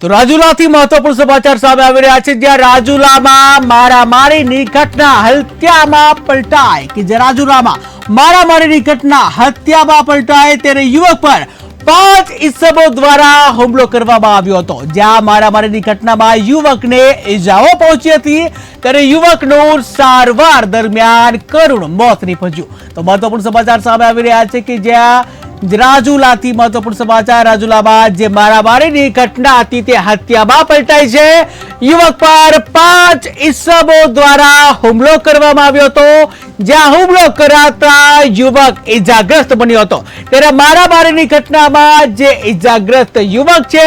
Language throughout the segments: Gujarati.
તો રાજુલાથી મહત્વપૂર્ણ સમાચાર સામે આવી રહ્યા છે, જ્યાં રાજુલામાં મારામારીની ઘટના હત્યામાં પલટાય. કે જે રાજુલામાં મારામારીની ઘટના હત્યામાં પલટાય ત્યારે યુવક પર પાંચ ઇસમો દ્વારા હુમલો કરવામાં આવ્યો હતો. જ્યાં મારામારીની ઘટનામાં યુવકને ઈજાઓ પહોંચી હતી, ત્યારે યુવકનું સારવાર દરમિયાન કરુણ મોત નીપજ્યું. તો મહત્વપૂર્ણ સમાચાર સામે આવી રહ્યા છે કે જ્યાં રાજુલાથી મહત્વપૂર્ણ સમાચાર. રાજુલામાં જે મારામારીની ઘટના હતી તે હત્યામાં પલટાઈ છે. યુવક પર પાંચ ઇસમો દ્વારા હુમલો કરવામાં આવ્યો હતો. જ્યાં હુમલો કરાતા યુવક ઈજાગ્રસ્ત બન્યો હતો. ત્યારે મારામારીની ઘટનામાં જે ઈજાગ્રસ્ત યુવક છે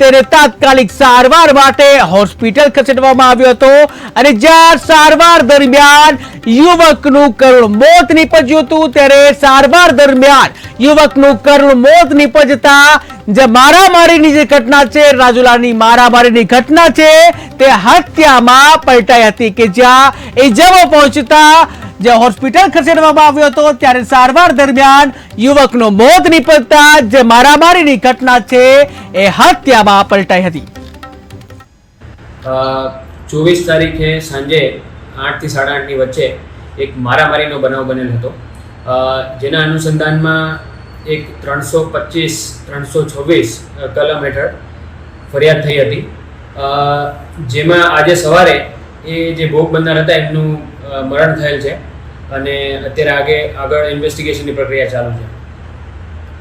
તેને તાત્કાલિક સારવાર માટે હોસ્પિટલ ખસેડવામાં આવ્યો હતો અને જ્યાં સારવાર દરમિયાન યુવકનું કરુણ મોત નીપજ્યું હતું, ત્યારે સારવાર દરમિયાન યુવકનું કરુણ મોત નીપજતા જે મારામારીની જે ઘટના છે, રાજુલાની મારામારીની ઘટના છે, તે હત્યામાં પલટાઈ હતી કે જ્યાં ઇજાઓ પહોંચતા જે હોસ્પિટલ ખસેડવામાં આવ્યો હતો, ત્યારે સારવાર દરમિયાન યુવકનો મોત નીપજતા જે મારામારીની ઘટના છે એ હત્યામાં પલટાઈ હતી. ચોવીસ તારીખે સાંજે આઠથી સાડા આઠની વચ્ચે એક મારામારીનો બનાવ બનેલો હતો. જેના અનુસંધાનમાં એક ત્રણસો પચીસ, ત્રણસો છવ્વીસ કલમ હેઠળ ફરિયાદ થઈ હતી. જેમાં આજે સવારે એ જે ભોગ બનનાર હતા એમનું મરણ થયેલ છે અને અત્યારે આગે આગળ ઇન્વેસ્ટિગેશનની પ્રક્રિયા ચાલુ છે.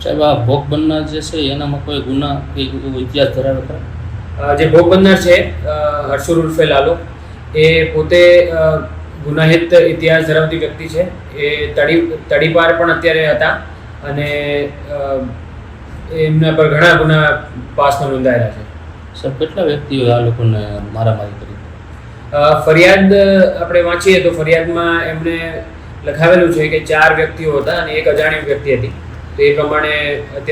સાહેબ આ ભોગ બનનાર જે છે એનામાં કોઈ ગુના કે ઇતિહાસ ધરાવે ખરા? જે ભોગ બનનાર છે હર્ષુર ઉર્ફે લાલો એ પોતે ગુનાહિત ઇતિહાસ ધરાવતી વ્યક્તિ છે. એ તડી તડીપાર પણ અત્યારે હતા અને એમના પર ઘણા ગુના પાસમાં નોંધાયેલા છે. સર કેટલા વ્યક્તિઓ આ લોકોને મારામારી કરી? ફરિયાદ આપણે વાંચીએ તો ફરિયાદમાં એમણે લખાવેલું છે કે ચાર વ્યક્તિઓ હતા અને એક અજાણી વ્યક્તિ હતી. તો એ પ્રમાણે અત્યારે